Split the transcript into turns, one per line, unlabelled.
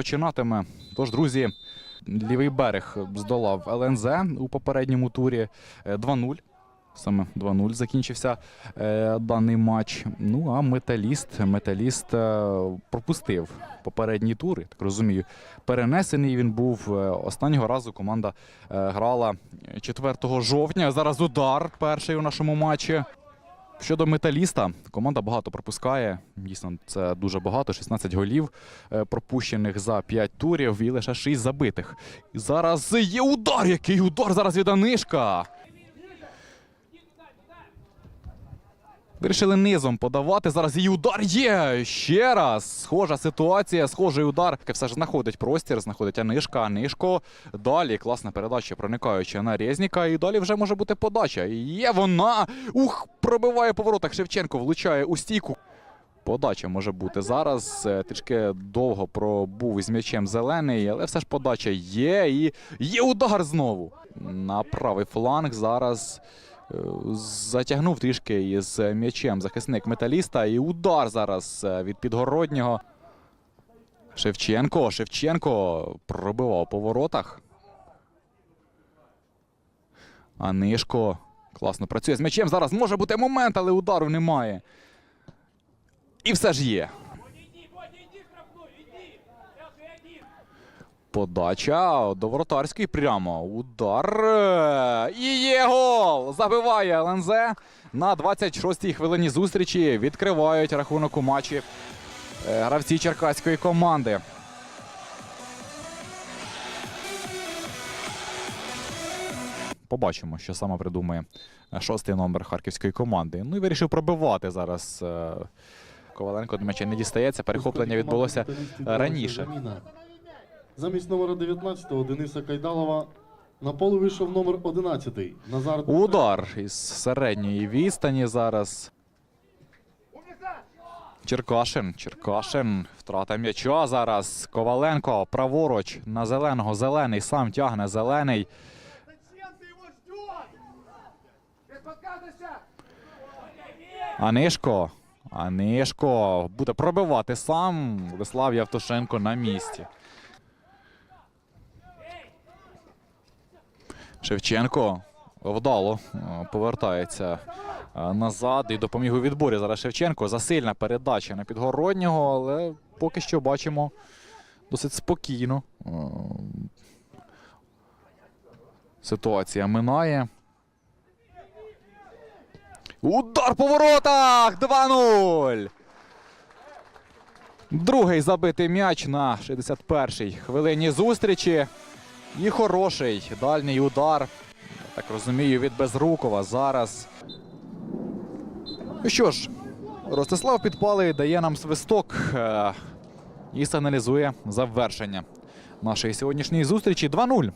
розпочинатиме. Тож, друзі, лівий берег здолав ЛНЗ у попередньому турі Е, 2-0. Саме 2-0 закінчився е, даний матч. Ну а металіст, металіст е, пропустив попередній тур, я так розумію. Перенесений він був е, останнього разу. Команда е, грала 4 жовтня. Зараз удар перший у нашому матчі. Щодо металіста, команда багато пропускає. Дійсно, це дуже багато. 16 голів е, пропущених за 5 турів і лише 6 забитих. І зараз є удар! Який удар зараз від Анишка! Вирішили низом подавати. Зараз її удар є. Ще раз. Схожа ситуація, схожий удар. Все ж знаходить простір, знаходить Анишка. Анишко. Далі класна передача, проникаючи на Резніка. І далі вже може бути подача. І Є вона. Ух, пробиває по воротах. Шевченко влучає у стійку. Подача може бути зараз. Е, Трішки довго пробув із м'ячем зелений, але все ж подача є. І є удар знову. На правий фланг зараз затягнув трішки із м'ячем захисник металіста. І удар зараз е, від підгороднього. Шевченко. Шевченко пробивав по воротах. Анишко. Класно працює з м'ячем. Зараз може бути момент, але удару немає. І все ж є. Подача до воротарської прямо. Удар. І є гол! Забиває ЛНЗ. На 26-й хвилині зустрічі відкривають рахунок у матчі е, гравці черкаської команди. Побачимо, що саме придумає шостий номер харківської команди. Ну і вирішив пробивати зараз. е, Коваленко до м'яча не дістається. Перехоплення відбулося раніше.
Замість номера 19 Дениса Кайдалова на поле вийшов номер 11 Назар
Удар із середньої відстані зараз. Черкашин. Черкашин. Втрата м'яча зараз. Коваленко праворуч на зеленого. Зелений сам тягне зелений. Анишко. Анишко буде пробивати сам. Владислав Явтушенко на місці. Шевченко вдало е, повертається е, назад і допоміг у відборі. Зараз Шевченко. Засильна передача на підгороднього, але поки що бачимо досить спокійно. Е, Ситуація минає. Удар по воротах! 2-0! Другий забитий м'яч на 61-й хвилині зустрічі. І хороший дальній удар. Так розумію, від Безрукова зараз. Ну що ж, Ростислав Підпалий дає нам свисток е, і сигналізує завершення нашої сьогоднішньої зустрічі 2-0.